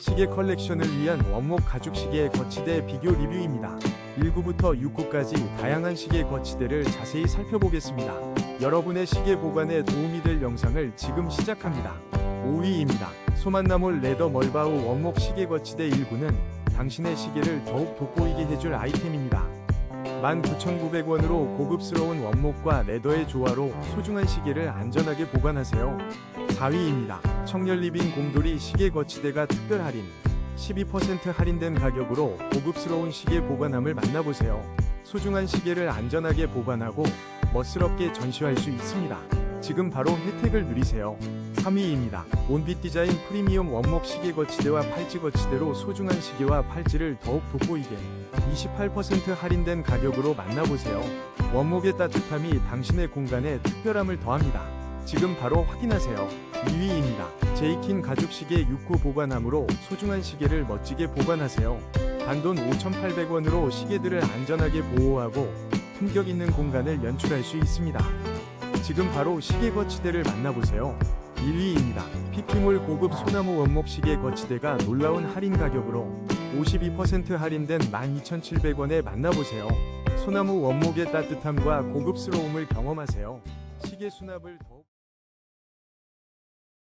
시계 컬렉션을 위한 원목 가죽 시계의 거치대 비교 리뷰입니다. 1구부터 6구까지 다양한 시계 거치대를 자세히 살펴보겠습니다. 여러분의 시계 보관에 도움이 될 영상을 지금 시작합니다. 5위입니다. 소만나몰 레더 멀바우 원목 시계 거치대 1구는 당신의 시계를 더욱 돋보이게 해줄 아이템입니다. 19,900원으로 고급스러운 원목과 레더의 조화로 소중한 시계를 안전하게 보관하세요. 4위입니다. 청열 리빙 곰돌이 시계 거치대가 특별 할인 12% 할인된 가격으로 고급스러운 시계 보관함을 만나보세요. 소중한 시계를 안전하게 보관하고 멋스럽게 전시할 수 있습니다. 지금 바로 혜택을 누리세요. 3위입니다. 온빛 디자인 프리미엄 원목 시계 거치대와 팔찌 거치대로 소중한 시계와 팔찌를 더욱 돋보이게 28% 할인된 가격으로 만나보세요. 원목의 따뜻함이 당신의 공간에 특별함을 더합니다. 지금 바로 확인하세요. 2위입니다. 제이킨 가죽 시계 6구 보관함으로 소중한 시계를 멋지게 보관하세요. 단돈 5,800원으로 시계들을 안전하게 보호하고 품격 있는 공간을 연출할 수 있습니다. 지금 바로 시계 거치대를 만나보세요. 1위입니다. 피피몰 고급 소나무 원목 시계 거치대가 놀라운 할인 가격으로 52% 할인된 12,700원에 만나보세요. 소나무 원목의 따뜻함과 고급스러움을 경험하세요. 시계 수납을 더욱